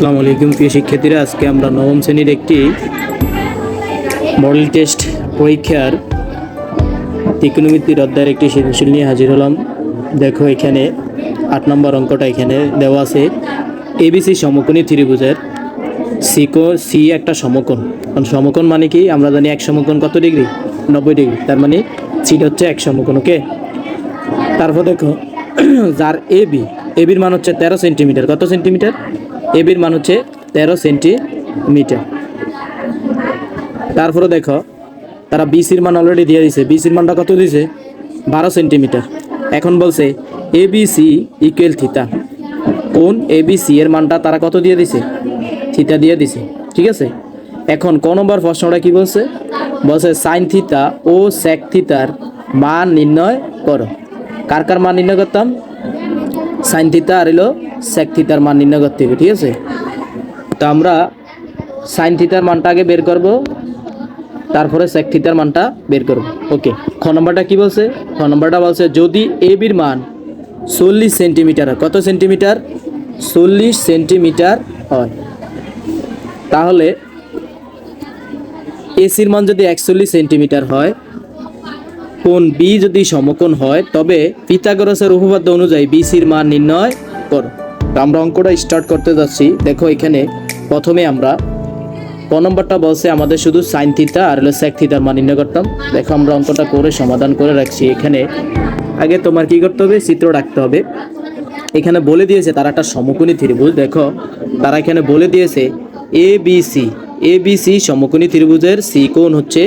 আসসালামু আলাইকুম, প্রিয় শিক্ষার্থীরা, আজকে আমরা নবম শ্রেণির একটি মডেল টেস্ট পরীক্ষার ত্রিকোণমিতির অধ্যায়ের একটি সৃজনশীল নিয়ে হাজির হলাম। দেখো এখানে আট নম্বর অঙ্কটা এখানে দেওয়া আছে। এবিসি সমকোণী ত্রিভুজের সিকো সি একটা সমকোণ। কারণ সমকোণ মানে কি? আমরা জানি এক সমকোণ কত ডিগ্রি? নব্বই ডিগ্রি। তার মানে সিটা হচ্ছে এক সমকোণ, ওকে? তারপর দেখো, যার এ বি এবির মান হচ্ছে তেরো সেন্টিমিটার। কত সেন্টিমিটার? এবির মান হচ্ছে তেরো সেন্টিমিটার। তারপরে দেখো, তারা বিসির মান অলরেডি দিয়ে দিছে। বিসির মানটা কত দিছে? বারো সেন্টিমিটার। এখন বলছে A B C equal theta কোন এ বি সি এর মানটা তারা কত দিয়ে দিছে? থিতা দিয়ে দিছে। ঠিক আছে? এখন ক নম্বর প্রশ্নটা কি বলছে? বলছে সাইন থিতা ও সেক থিতার মান নির্ণয় করো। কার কার মান নির্ণয় করতাম? সাইন থিতা আর এলো সেক থিতার মান নির্ণয় করতে হবে, ঠিক আছে? তো আমরা সাইন থিতার মানটা আগে বের করব, তারপরে সেক থিতার মানটা বের করব। ওকে খ নম্বরটা কি বলছে? খ নম্বরটা বলছে, যদি এ বির মান চল্লিশ সেন্টিমিটার হয়, কত সেন্টিমিটার? চল্লিশ সেন্টিমিটার হয়। তাহলে এসির মান যদি একচল্লিশ সেন্টিমিটার হয় কোণ বি যদি সমকোণ হয়, তবে পিথাগোরাসের উপপাদ্য অনুযায়ী বিসির মান নির্ণয় করো। আমরা অঙ্কটা স্টার্ট করতে যাচ্ছি। দেখো এখানে প্রথমে আমরা ক নম্বরটা বলছে আমাদের শুধু সাইন থিতা আর হলো সেক থিতার মান নির্ণয় করতাম। দেখো আমরা অঙ্কটা করে সমাধান করে রাখছি। এখানে আগে তোমার কি করতে হবে? চিত্র রাখতে হবে। এখানে বলে দিয়েছে তারা একটা সমকোণী ত্রিভুজ। দেখো তারা এখানে বলে দিয়েছে A B C A B C সমকোণী ত্রিভুজের সি কোণ হচ্ছে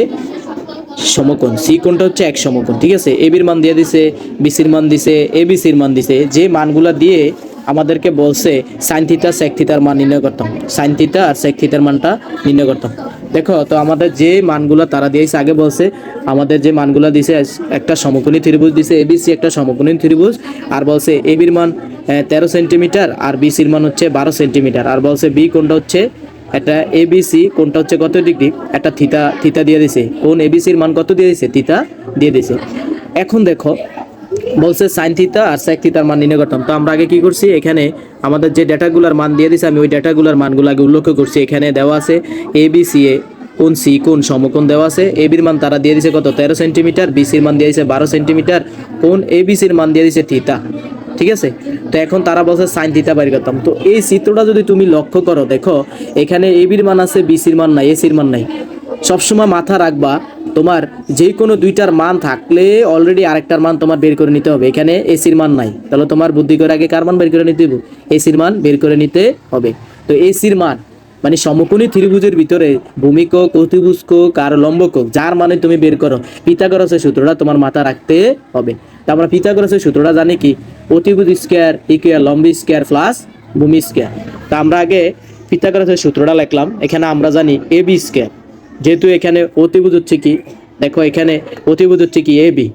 সমকোণ সি কোণটা হচ্ছে এক সমকোণ, ঠিক আছে? এ বির মান দিয়ে দিছে বিসির মান দিছে এ বিসির মান দিছে, যে মানগুলা দিয়ে আমাদেরকে বলছে সাইন থিতা সেক থিতার মান নির্ণয় করতাম সাইন থিতা আর সেক থিতার মানটা নির্ণয় করতাম দেখো, তো আমাদের যে মানগুলা তারা দিয়েছে আগে বলছে, আমাদের যে মানগুলা দিছে, একটা সমকোণী ত্রিভুজ দিছে এবিসি একটা সমকোণী ত্রিভুজ, আর বলছে এ বির মান তেরো সেন্টিমিটার আর বিসির মান হচ্ছে বারো সেন্টিমিটার আর বলছে বি কোনটা হচ্ছে একটা এবিসি কোনটা হচ্ছে কত ডিগ্রি? একটা থিতা থিতা দিয়ে দিছে। কোন এবিসির মান কত দিয়ে দিছে? থিতা দিয়ে দিছে। এখন দেখো, বলছে সাইন থিতা আর সেক থিতার মান নির্ণয় করতাম তো আমরা আগে কি করছি? এখানে আমাদের যে ডেটাগুলোর মান দিয়ে দিছে, আমি ওই ডেটাগুলোর মানগুলো আগে উল্লেখ করছি। এখানে দেওয়া আছে এ বি সি এ কোন সি কোন সমকোণ দেওয়া আছে। এ বির মান তারা দিয়ে দিছে কত? তেরো সেন্টিমিটার। বিসির মান দিয়ে দিছে বারো সেন্টিমিটার। কোন এ বিসির মান দিয়ে দিছে থিতা ঠিক আছে? তো এখন তারা বলছে, সাইন থিতা বাইর করতাম। তো এই চিত্রটা যদি তুমি লক্ষ্য করো, দেখো, এখানে এবির বির মান আছে বিসির মান নাই এসির মান নাই। সবসময় মাথা রাখবা, তোমার যে কোনো দুইটার মান থাকলে অলরেডি আরেকটার মান তোমার বের করে নিতে হবে। এখানে এসির মান নাই। তাহলে তোমার বুদ্ধি করে আগে কার মান বের করে নিতে হবে এসির মান বের করে নিতে হবে। তো এসির মান মানে সমকোণী ত্রিভুজের ভিতরে ভূমি কোক অতিভুজ কোক আর লম্ব কোক যার মানে তুমি বের করো। পিথাগোরাসের সূত্রটা তোমার মাথা রাখতে হবে। তা আমরা পিথাগোরাসের সূত্রটা জানি কি? অতিভুজ স্কোয়ার ইকুয়াল লম্ব স্কোয়ার প্লাস ভূমি স্কোয়ার। তা আমরা আগে পিথাগোরাসের সূত্রটা লিখলাম। এখানে আমরা জানি এ বি স্কোয়ার। যেহেতু এখানে অতিভুজ হচ্ছে কি? দেখো এখানে অতিভুজ হচ্ছে কি? A B.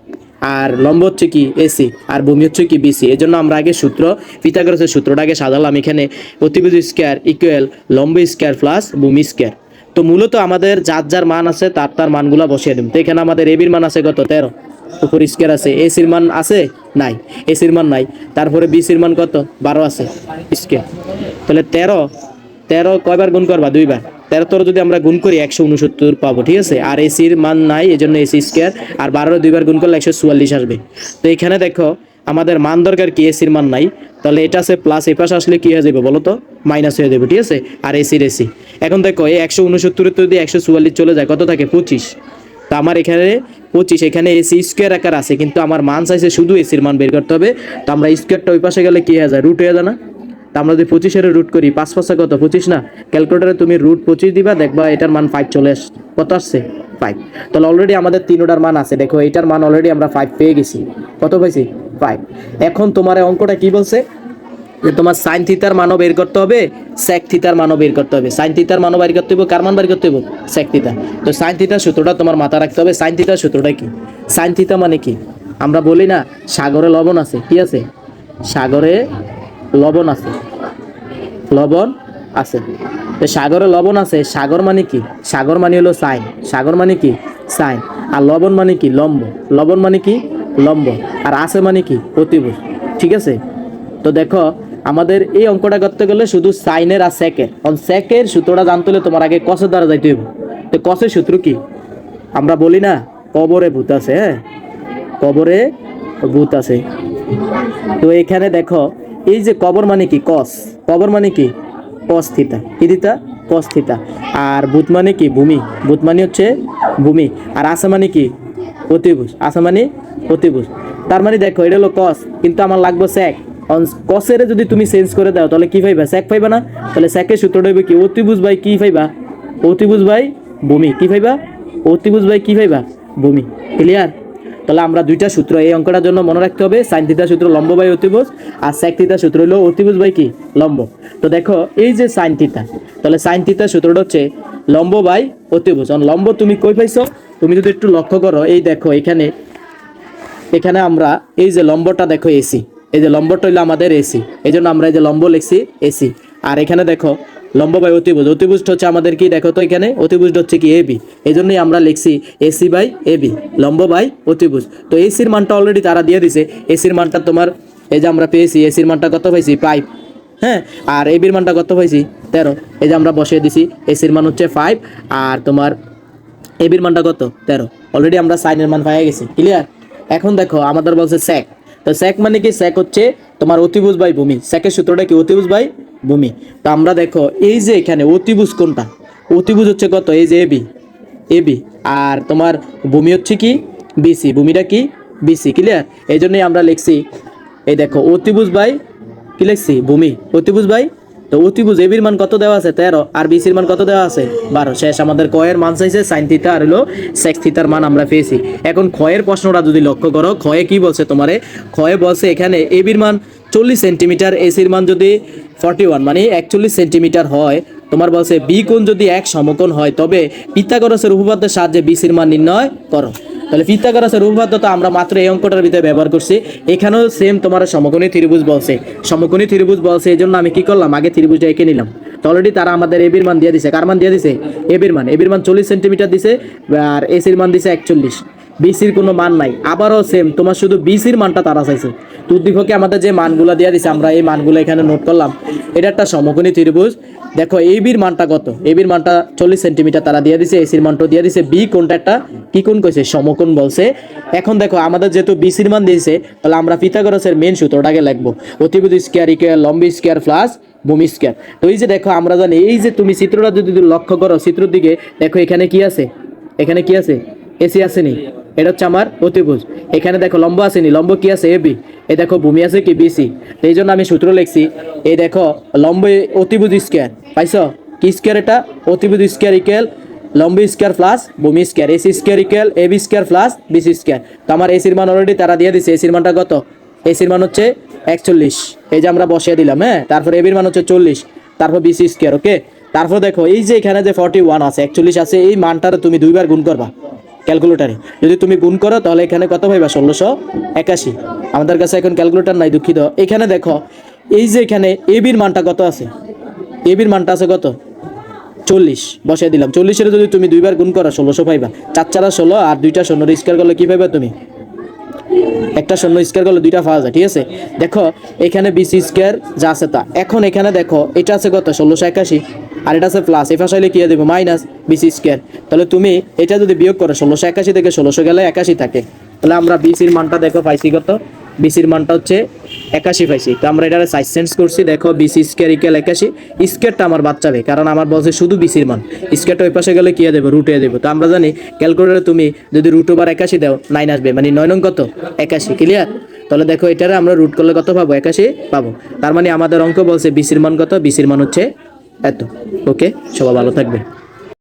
আর লম্ব হচ্ছে কি এসি আর ভূমি হচ্ছে কি বিসি এই জন্য আমরা আগে সূত্র, পিথাগোরাসের সূত্রটাকে সাজালাম। এখানে অতিভুজ স্কোয়ার ইকুয়াল লম্ব স্কোয়ার প্লাস ভূমি স্কোয়ার তো মূলত আমাদের যার যার মান আছে, তার তার মানগুলো বসিয়ে দিন তো এখানে আমাদের এবির মান আছে কত? তেরো। উপর স্কোয়ার আছে। এসির মান আছে? নাই। এসির মান নাই। তারপরে বিসির মান কত? বারো আছে। স্কোয়ার তাহলে তেরো। তেরো কয়বার গুণ করবা? দুইবার। তেরো তোর যদি আমরা গুণ করি, একশো উনসত্তর পাবো, ঠিক আছে? আর এসির মান নাই এই জন্য এসি স্কোয়ার, আর বারো দুইবার গুণ করলে একশো চুয়াল্লিশ আসবে। তো এখানে দেখো, আমাদের মান দরকার কি? এসির মান নাই। তাহলে এটা আছে প্লাস এই পাশে আসলে কী হয়ে যাবে বলো তো? মাইনাস হয়ে যাবে, ঠিক আছে? আর এসির এসি। এখন দেখো, এই একশো উনসত্তরের যদি একশো চুয়াল্লিশ চলে যায়, কত থাকে? পঁচিশ। তো আমার এখানে পঁচিশ, এখানে এসি স্কোয়ার আকার আছে, কিন্তু আমার মান চাইছে শুধু এসির মান বের করতে হবে। তো আমরা স্কোয়ারটা ওই পাশে গেলে কী হয়ে যায়? রুট হয়ে যায় না? তা আমরা যদি পঁচিশের রুট করি, পাঁচ পাঁচা কত? পঁচিশ না? ক্যালকুলেটারে তুমি রুট পঁচিশ দিবা, দেখবা এটার মান ফাইভ চলে আস, কত আসছে? ফাইভ তাহলে অলরেডি আমাদের তিনোটার মান আছে। দেখো, এটার মান অলরেডি আমরা ফাইভ পেয়ে গেছি। কত পাইছি? ফাইভ এখন তোমার অঙ্কটা কি বলছে? যে তোমার সাইন থিতার মানও বের করতে হবে সেক থিতার মানও বের করতে হবে। সাইন থিতার মানও বের করতে হবে কার মান বের করতে হবে সেক থিতা তো সাইন থিতার সূত্রটা তোমার মাথা রাখতে হবে। সাইন থিতার সূত্রটা কি? সাইন থিতা মানে কি? আমরা বলি না, সাগরে লবণ আছে। কি আছে? সাগরে লবণ আছে। লবণ আছে। তো সাগরে লবণ আছে, সাগর মানে কি? সাগর মানে হলো সাইন। সাগর মানে কি? সাইন। আর লবণ মানে কি? লম্ব। লবণ মানে কি? লম্ব। আর আছে মানে কি? অতিভুজ। ঠিক আছে? তো দেখো, আমাদের এই অঙ্কটা করতে গেলে শুধু সাইনের আর সেকের। অন সেকের সূত্রটা জানতে হলে তোমার আগে কসের দ্বারা যাইতে হইব। তো কসের সূত্র কি? আমরা বলি না, কবরে ভূত আছে হ্যাঁ? কবরে ভূত আছে। তো এখানে দেখো এই যে কবর মানে কি? কস। কবর মানে কি? কস থিতা। কি দিতা কস থিতা। আর ভূত মানে কি? ভূমি। ভূত মানে হচ্ছে ভূমি। আর আসা মানে কি? অতিভুজ। আসা মানে অতিভুজ। তার মানে দেখো, এটা হলো কস। কিন্তু আমার লাগবে স্যাক। কসের যদি তুমি চেঞ্জ করে দাও, তাহলে কি পাইবা? স্যাক পাইবা না? তাহলে স্যাকের সূত্রটা হইবে কি? অতিভুজ ভাই কি পাইবা? অতিভুজ ভাই ভূমি। কি পাইবা? অতিভুজ ভাই কি পাইবা? ভূমি। ক্লিয়ার তাহলে আমরা দুইটা সূত্র, এই অঙ্কটার জন্য মনে রাখতে হবে সাইন থিতা সূত্র লম্ব বাই অতিভুজ আর স্যাক থিতা সূত্র হলো অতিভুজ বাই কি? লম্ব। তো দেখো, এই যে সাইন থিতা তাহলে সাইন থিতা সূত্রটা হচ্ছে লম্ব বাই অতিভুজ। লম্ব তুমি কই পাইছো? তুমি যদি একটু লক্ষ্য করো, এই দেখো এখানে এখানে আমরা এই যে লম্বটা দেখো এসি এই যে লম্বটা হইল আমাদের এসি এই জন্য আমরা এই যে লম্ব লিখছি এসি আর এখানে দেখো লম্ব বাই অতিভুজ। অতিভুজটা হচ্ছে আমাদের কি? দেখো তো এখানে। অতিভুজটা হচ্ছে কি? এবি এই জন্যই আমরা লিখছি এসি বাই এবি লম্ব বাই অতিভুজ। তো এসির মানটা অলরেডি তারা দিয়ে দিছে। এসির মানটা তোমার, এই যে আমরা পেয়েছি এসির মানটা কত পাইছি? ফাইভ হ্যাঁ? আর এবির মানটা কত পাইছি? তেরো। এই যে আমরা বসিয়ে দিছি এসির মান হচ্ছে ফাইভ আর তোমার এবির মানটা কত? তেরো। অলরেডি আমরা সাইনের মান পাই গেছি। ক্লিয়ার এখন দেখো, আমাদের বলছে স্যাক তো স্যাক মানে কি? স্যাক হচ্ছে তোমার অতিভুজ বাই ভূমি। স্যাকের সূত্রটা কি? অতিভুজ বাই ভূমি। তো আমরা দেখো, এই যে এখানে অতিভুজ কোনটা? অতিভুজ হচ্ছে কত? এই যে এবি এবি আর তোমার ভূমি হচ্ছে কি? বিসি ভূমিটা কি? বিসি ক্লিয়ার এই জন্যই আমরা লিখছি, এই দেখো, অতিভুজ বাই কি লিখছি? ভূমি। অতিভুজ বাই তো অতিভুজ এবির মান কত দেওয়া আছে? তেরো। আর বিসির মান কত দেওয়া আছে? বারো। শেষ আমাদের কয়ের মান চাইছে সাইন থিতা আর হলো সেক্স থিতার মান আমরা পেয়েছি। এখন ক্ষয়ের প্রশ্নটা যদি লক্ষ্য করো, ক্ষয়ে কি বলছে তোমারে? ক্ষয়ে বলছে এখানে এবির মান চল্লিশ সেন্টিমিটার এসির মান যদি ফর্টি ওয়ান মানে একচল্লিশ সেন্টিমিটার হয় তোমার বলছে, বি কোণ যদি এক সমকোণ হয়, তবে পিথাগোরাসের উপপাদ্যের সাহায্যে বিসির মান নির্ণয় করো। তাহলে পিথাগোরাসের উপপাদ্য তো আমরা মাত্র এই অঙ্কটার ভিতরে ব্যবহার করছি। এখানেও সেম তোমার সমকোণী ত্রিভুজ বলছে। সমকোণী ত্রিভুজ বলছে এই জন্য আমি কি করলাম? আগে ত্রিভুজটা এঁকে নিলাম। তো অলরেডি তারা আমাদের এবির মান দিয়ে দিছে। কার মান দিয়ে দিছে? এবির মান। এবির মান চল্লিশ সেন্টিমিটার দিছে, আর এসির মান দিছে একচল্লিশ। বিসির কোনো মান নাই। আবারও সেম তোমার শুধু বিসির মানটা তারা চাইছে। তো উদ্দীপকে আমাদের যে মানগুলো দিয়ে দিছে, আমরা এই মানগুলো এখানে নোট করলাম। এটা একটা সমকোণী ত্রিভুজ। দেখো এবির মানটা কত? এ বির মানটা চল্লিশ সেন্টিমিটার তারা দিয়ে দিছে এসির মানটা দিয়ে দিছে। বি কোনটা একটা? কি কোন কইছে? সমকোণ বলছে। এখন দেখো, আমাদের যেহেতু বিসির মান দিয়েছে, তাহলে আমরা পিথাগোরাসের মেন সূত্রটাকে লিখব। অতিভুজ স্কোয়ার ইকুয়াল লম্ব স্কোয়ার প্লাস ভূমি স্কোয়ার তো এই যে দেখো, আমরা জানি, এই যে তুমি চিত্রটা যদি লক্ষ্য করো, চিত্রের দিকে, দেখো এখানে কি আছে? এখানে কি আছে? এসি আসেনি এটা হচ্ছে আমার অতিভুজ। এখানে দেখো লম্ব আসেনি, লম্ব কি আছে? এবি এই দেখো, ভূমি আছে কি? বিসি এই জন্য আমি সূত্র লিখছি এই দেখো, লম্ব অতিভুজ স্কোয়ার পাইছ? কি স্কোয়ার এটা? অতিভুজ স্কোয়ার ইকুয়াল লম্ব স্কোয়ার প্লাস ভূমি square AC square equal AB square plus BC square তো আমার এসির মান অলরেডি তারা দিয়ে দিছে। এসির মানটা কত? এসির মান হচ্ছে একচল্লিশ। এই যে আমরা বসিয়ে দিলাম হ্যাঁ? তারপর এবির মান হচ্ছে চল্লিশ। তারপর বিসি স্কোয়ার ওকে তারপর দেখো, এই যে এখানে যে ফর্টি ওয়ান আছে, একচল্লিশ আছে, এই মানটার তুমি দুইবার গুণ করবা। ক্যালকুলেটারে। যদি তুমি গুণ করো, তাহলে এখানে কত পাইবা? ষোলোশো একাশি। আমাদের কাছে এখন ক্যালকুলেটার নাই, দুঃখিত। এখানে দেখো, এই যে এখানে এবির মানটা কত আছে? এবির মানটা আছে কত? চল্লিশ। বসাই দিলাম। চল্লিশের যদি তুমি দুইবার গুণ করো, ষোলোশো পাইবা। চার চারা ষোলো আর দুইটা শূন্য। স্কোয়ার করলে কী পাইবা তুমি? একটা শূন্য স্কোয়ার করলে দুইটা পাওয়া যায়, ঠিক আছে? দেখো, এখানে বিসি স্কোয়ার যা আছে তা। এখন এখানে দেখো, এটা আছে কত? ষোলোশো একাশি। আর এটা আছে প্লাস এই ফাঁসাইলে কী দেবো মাইনাস বিসি স্কোয়ার। তাহলে তুমি এটা যদি বিয়োগ করো, ষোলোশো একাশি থেকে ষোলোশো গেলে একাশি থাকে। তাহলে আমরা বিসির মানটা দেখো, পাইছি কত? বিসির মানটা হচ্ছে একাশি পাইছি। তো আমরা এটা সাইজ সেন্স করছি, দেখো বিসি স্কোয়ার ইকুয়াল একাশি। স্কোয়ারটা আমার বাচ্চাবে কারণ আমার বলছে শুধু বিসির মান। স্কোয়ারটা ওই পাশে গেলে কি দেবো রুটে দেবো তো আমরা জানি ক্যালকুলেটারে তুমি যদি রুট ওভার একাশি দাও নাইন আসবে। মানে নয় নং কত? একাশি ক্লিয়ার তাহলে দেখো, এটারে আমরা রুট করলে কত পাবো? একাশি পাবো। তার মানে আমাদের অঙ্ক বলছে বিসির মান কত? বিসির মান হচ্ছে এত। ওকে সবাই ভালো থাকবে।